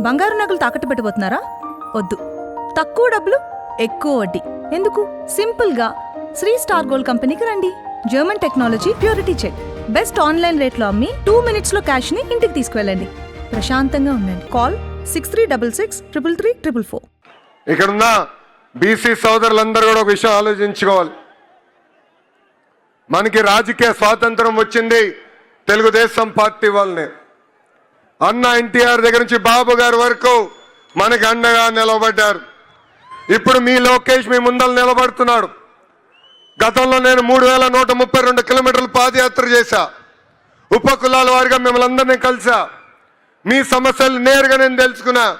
బంగారు నగలు తాకట్టు పెట్టబోతున్నారా వద్దు. తక్కువ డబ్బులు ఎక్కువ వడ్డీ. ఎందుకు? సింపుల్గా. శ్రీ స్టార్ గోల్డ్ కంపెనీకి రండి. German technology purity check. Best online రేట్లో అమ్మి టూ మినిట్స్లో క్యాష్ని ఇంటికి తీసుకువెళ్ళండి. ప్రశాంతంగా ఉండండి. Call six three double six triple three triple four. ఇక్కడున్న బీసీ సోదరులందరూ కూడా ఒక విషయం ఆలోచించుకోవాలి. మనకి రాజకీయ స్వాతంత్రం వచ్చింది తెలుగుదేశం పార్టీ వాళ్ళని. అన్న ఎన్టీఆర్ దగ్గర నుంచి బాబు గారి వరకు మనకి అండగా నిలబడ్డారు. ఇప్పుడు మీ లోకేష్ మీ ముందర నిలబడుతున్నాడు. గతంలో నేను మూడు వేల నూట ముప్పై రెండు కిలోమీటర్లు పాదయాత్ర చేశా. ఉప కులాల వారిగా మిమ్మల్ని అందరినీ కలిసా మీ సమస్యలు నేరుగా నేను తెలుసుకున్నా.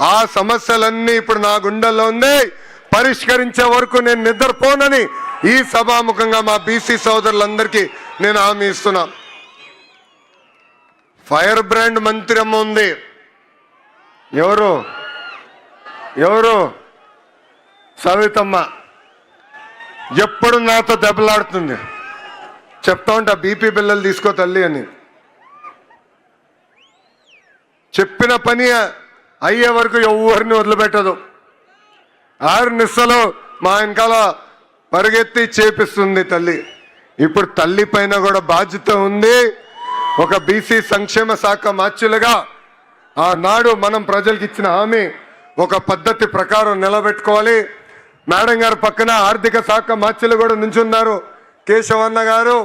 ఆ సమస్యలన్నీ ఇప్పుడు నా గుండెల్లో ఉంది. పరిష్కరించే వరకు నేను నిద్రపోనని ఈ సభాముఖంగా మా బీసీ సోదరులందరికీ నేను హామీ ఇస్తున్నాను ఫైర్ బ్రాండ్ మంత్రి అమ్మ ఉంది. ఎవరు? ఎవరు? సవితమ్మ. ఎప్పుడు నాతో దెబ్బలాడుతుంది. చెప్తా ఉంటా బీపీ బిల్లలు తీసుకో తల్లి అని. చెప్పిన పని అయ్యే వరకు ఎవరిని వదిలిపెట్టదు. ఆరు నిస్సలో మా వెనకాల పరిగెత్తి చేపిస్తుంది తల్లి. ఇప్పుడు తల్లి పైన కూడా బాధ్యత ఉంది. ఒక బీసీ సంక్షేమ శాఖ మార్చులుగా ఆనాడు మనం ప్రజలకు ఇచ్చిన హామీ ఒక పద్ధతి ప్రకారం నిలబెట్టుకోవాలి. మేడం గారు పక్కన ఆర్థిక శాఖ మార్చులు కూడా నించున్నారు. కేశవన్న గారు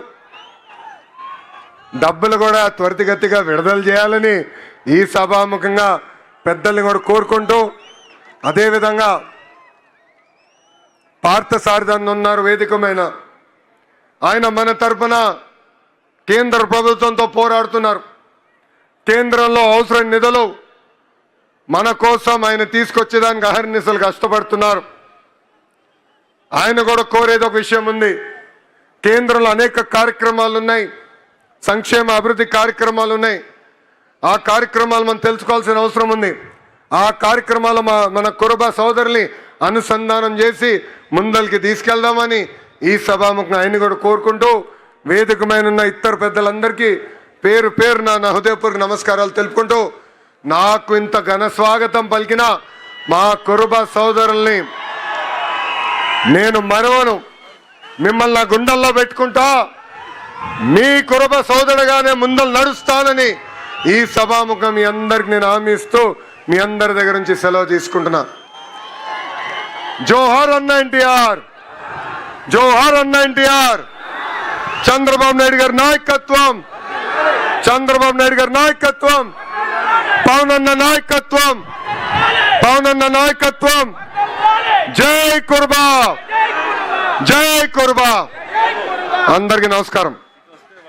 డబ్బులు కూడా త్వరితగతిగా విడుదల చేయాలని ఈ సభాముఖంగా పెద్దల్ని కూడా కోరుకుంటూ అదేవిధంగా పార్థసారథన్ ఉన్నారు వేదికమైన ఆయన మన తరపున కేంద్ర ప్రభుత్వంతో పోరాడుతున్నారు. కేంద్రంలో అవసరం నిధులు మన కోసం ఆయన తీసుకొచ్చేదానికి అహర్నిశలు కష్టపడుతున్నారు. ఆయన కూడా కోరేది ఒక విషయం ఉంది. కేంద్రంలో అనేక కార్యక్రమాలు ఉన్నాయి. సంక్షేమ అభివృద్ధి కార్యక్రమాలు ఉన్నాయి. ఆ కార్యక్రమాలు మనం తెలుసుకోవాల్సిన అవసరం ఉంది. ఆ కార్యక్రమాలు మా మన కురబ సోదరుని అనుసంధానం చేసి ముందరికి తీసుకెళ్దామని ఈ సభాముఖం ఆయన కూడా కోరుకుంటూ వేదికమైన ఉన్న ఇతర పెద్దలందరికీ పేరు పేరు నా హృదయపూర్వక నమస్కారాలు తెలుపుకుంటూ నాకు ఇంత ఘన స్వాగతం పలికిన మా కురుబ సోదరుల్ని నేను మరవను. మిమ్మల్ని నా గుండెల్లో పెట్టుకుంటా. మీ కురుబ సోదరుగానే ముందలు నడుస్తానని ఈ సభాముఖం మీ అందరికి నేను హామీ ఇస్తూ మీ అందరి దగ్గర నుంచి సెలవు తీసుకుంటున్నా. జోహార్ అన్న ఎన్టీఆర్! జోహార్ అన్న ఎన్టీఆర్! చంద్రబాబు నాయుడు గారి నాయకత్వం. చంద్రబాబు నాయుడు గారి నాయకత్వం. పవనన్న నాయకత్వం. పవనన్న నాయకత్వం. జై కుర్బా. జై కుర్బా. అందరికీ నమస్కారం.